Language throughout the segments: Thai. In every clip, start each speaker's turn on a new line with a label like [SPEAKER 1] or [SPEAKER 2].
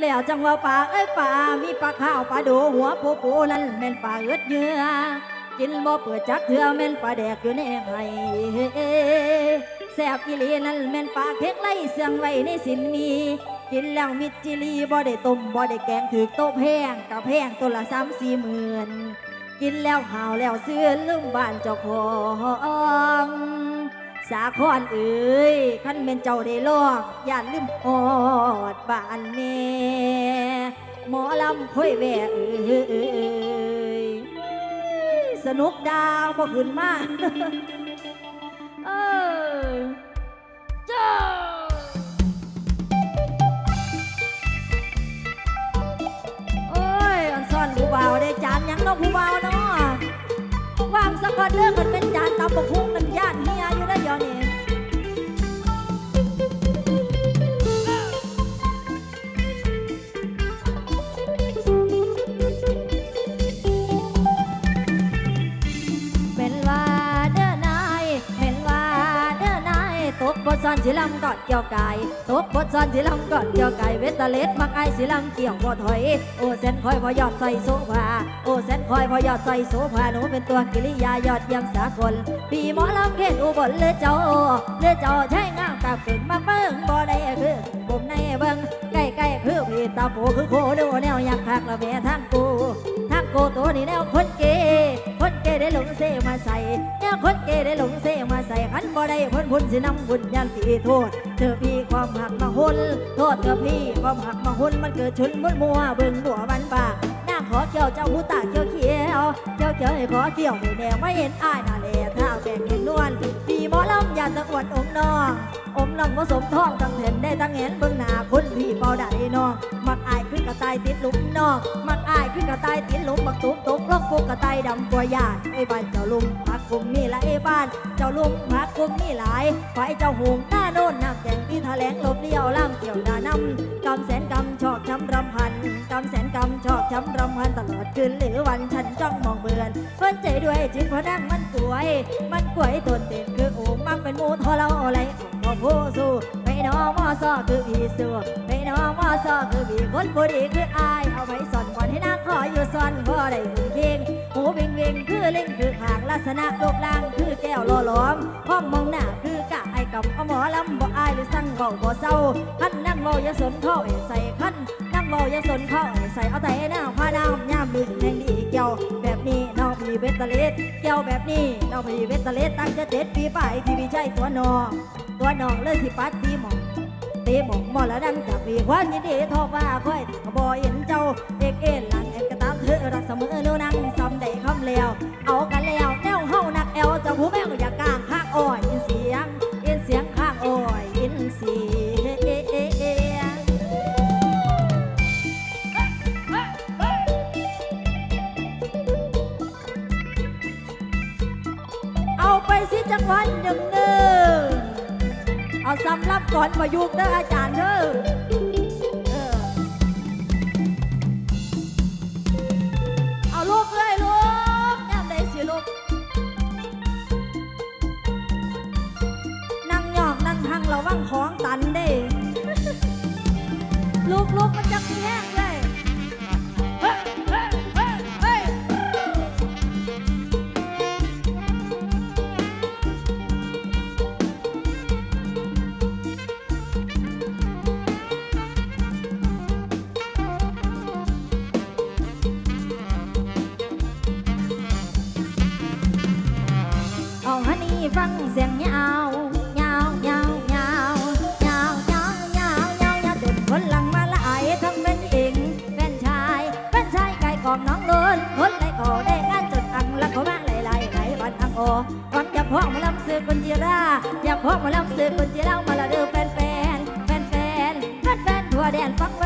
[SPEAKER 1] แล้วจังว่าป่าเอ้ยป่ามีปลาข้าวปลาดูหัวปูปูนั่นแม่นปลาเอือดเยื่อกินบ่เปิดจักเถื่อแม่นปลาแดกอยู่ในไห้แซ่บอีหลีนั่นแม่นปลาเค็กไล่เสียงไว้ในสินมี กินแล้วมิดจิลีบ่ได้ต้มบ่ได้แกงถือโต๊ะแพงกับแพงตัวละสามสี่หมื่นกินแล้วหาวแล้วเสื้อลืมบ้านเจ้าของ สาคอนเอ้ยขันเป็นเจ้าได้ลอกอย่าลืมอดบ้านแน่หมอลำค่อยแหวกเอ้ยสนุกดาวบ่ขึ้นมาเออเจ้าโอ้ยอันซ่อนผู้บ่าวได้จานยังเนาะผู้บ่าวเนาะวางสะกอนเด้อกันเป็นจานตำบกหุ่งกันญาติเฮีย ซอนสิลำกอดเกี่ยวกายตกบทซอนสิลำกอดเกี่ยวกายเวทตะเล็ดมักไอสีลำเกี่ยวบ่ถอย โอเส้นคอยพอยอดใส่โซฟาโอเส้นคอยพอยอดใส่โซฟาหนูเป็นตัวกิริยายอดเยี่ยมสากลปีหมอลำเขตอุบลเลยเจ้าเลยเจ้าใช้งามกับกึ่งมาเบิ่งบ่ได้คือผมในเบิ่งใกล้ๆคือพี่ตาโปคือโคดูแนวอยากคักละแม่ทางกูทางกูตัวนี้แนวคนเกคนเก ได้หลงเสมาใส่แนวคนเกได้หลงเสมาใส่ขันบ่ได้พ้นพุ่นสินำบุญยันปีโทษ เธอพี่ความหักมาหุนโทษเธอพี่ความหักมาหุนมันเกิดชุนมุนมัวเบิ่งหัวบันปากหน้าขอเกี่ยวเจ้าหูตาเกี่ยวเขียวเกี่ยวเขียวให้ขอเกี่ยวไม่แน่ไม่เห็นอายน่าแลเท้าแก่เห็นนวลปีหมอลำอย่าตะอวดอมน้องอมน้องผสมทองตั้งเห็นได้ตั้งเห็นเบิ่งหน้าคุณพี่เป่าได้น้องมักอาย กระต่ายติดหลุมนองมักอายขึ้นกระต่ายติดหลุมมักตุกตกลกปุกกระต่ายดำกว่ายาดไอ้บ้านเจ้าลุมพักคุมนี่ละไอ้บ้าน เจ้าลุมพักคุมนี่หลายไฟเจ้าหงหน้าโน่นน้ำแกงที่แหลงลบเลี้ยวล่ำเกี่ยวดานำกำแสนกำชอกช้ำรำพันกำแสนกำชอกช้ำรำพันตลอดคืนหรือวันฉันจ้องมองเบือนเพิ่นใจด้วยจิตพนังมันกวย มันกวยตนเต็มคือโอ่งมักเป็นมูทอเราอะไรของพ่อผู้สู้ องมอซอคือพี่สู้ไปน้องมอซอคือพี่คนผู้ดีคืออายเอาไว้สอนก่อนให้นางขออยู่ซ่อนก็ได้คุณเคียงหูเบ่งเบ่งคือล่งคือขางลักษณะรูปร่างคือแก้วหล่อหลอมห้องมองหน้าคือกะไอกับเอาหมอลำบ่อายหรือสั่งเบาบ่เศร้าขั้นนั่งเบาอย่าสนเข้าให้ใส่ขั้นนั่งเบาอย่าสนเข้าให้ใส่เอาแต่หน้าผ้าดำย่ามือแห่งดีเกี่ยวแบบนี้น้องพี่เวทเตเลสเกี่ยวแบบนี้น้องพี่เวทเตเลสตั้งจะเจ็ดปีไปที่พี่ใช่ตัวนอ ตัวน้องเลยที่ปัดตีหมองตีหมองมอละดังจากพี่ควันยินดีทอว่าค่อยบอเห็นเจ้าเอกเอ็นหลังเอกระตามเธอรักเสมอเร็วนั่งซ้ำได้คำแล้วเอากันแล้วแนวเฮานักแอลเจ้าผู้แม่ก็อยากกลางข้างอ้อยยินเสียงยินเสียงข้างอ้อยยินเสียงเอาไปสิจังหวันหนึ่งหนึ่ง เอาสำรับก่อนมายุกเด้ออาจารย์เด้อเออเอาลูกเลยลูกแอมได้สิลูก นั่งหยอกนั่งหังระวังของตันเด้ลูกลูกมันจะแย่ คนจีรามาละเด้อแฟนแฟนแฟนแฟนแฟนแฟนทั่วแดนฟังเว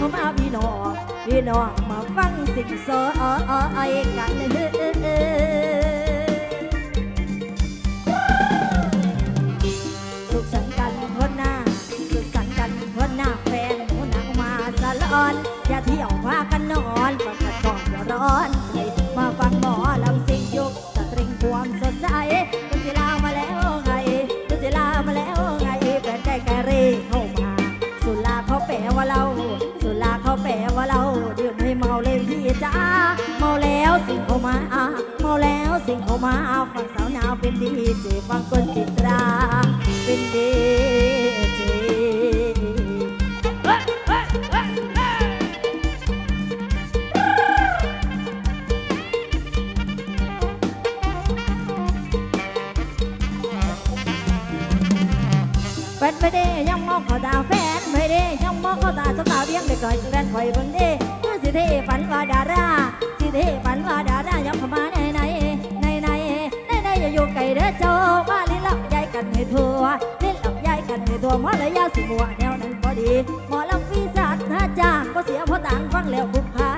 [SPEAKER 1] มาพี่น้องพี่น้องมาฟังสิ่งโซออยกันสุข งเข้ามาฟังสาวหนาวเป็นดีเจฟังคนจิตราเป็นดีเจแฟนไม่ได้ยังมองเขาตาแฟนไม่ได้ยังมองเขาตาสาวตาเบี้ยงได้ก่อยแฟนคอยเบิ่งเด้คือสิเทฝันว่าดารา ให้ทั่วลิ้นลับยายกันให้ทั่วหมอระยะสิมัวแนวนั้นพอดีหมอลำฟีศาสตร์ถ้าจ้างก็เสียเพราะต่างฟังแล้วคุ้มค่า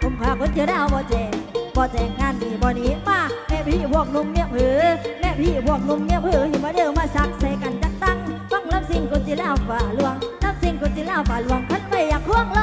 [SPEAKER 1] คุ้มค่าคนเจอดาวบ่แจงบ่แจงงานนี่บ่หนี้มาแม่พี่พวกนุ่มเมียผือแม่พี่พวกนุ่มเมียผืออย่ามาเด้อมาซักใส่กันจักตั้งฟังลำสิ่งกุจิลาฝ่าหลวงลำสิ่งกุจิลาฝ่าหลวงคันไม่อยากควง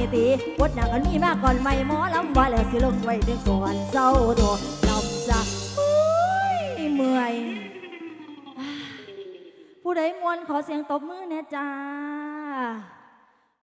[SPEAKER 1] นี่ตีวดหนักกันมีมากก่อนไม่หมอลำว่าแล้วสิลงไว้ถึงก่อนเศร้าตัวลำจะอุ้ยเมื่อย ผู้ใดมวนขอเสียงตบมือแน่จ้า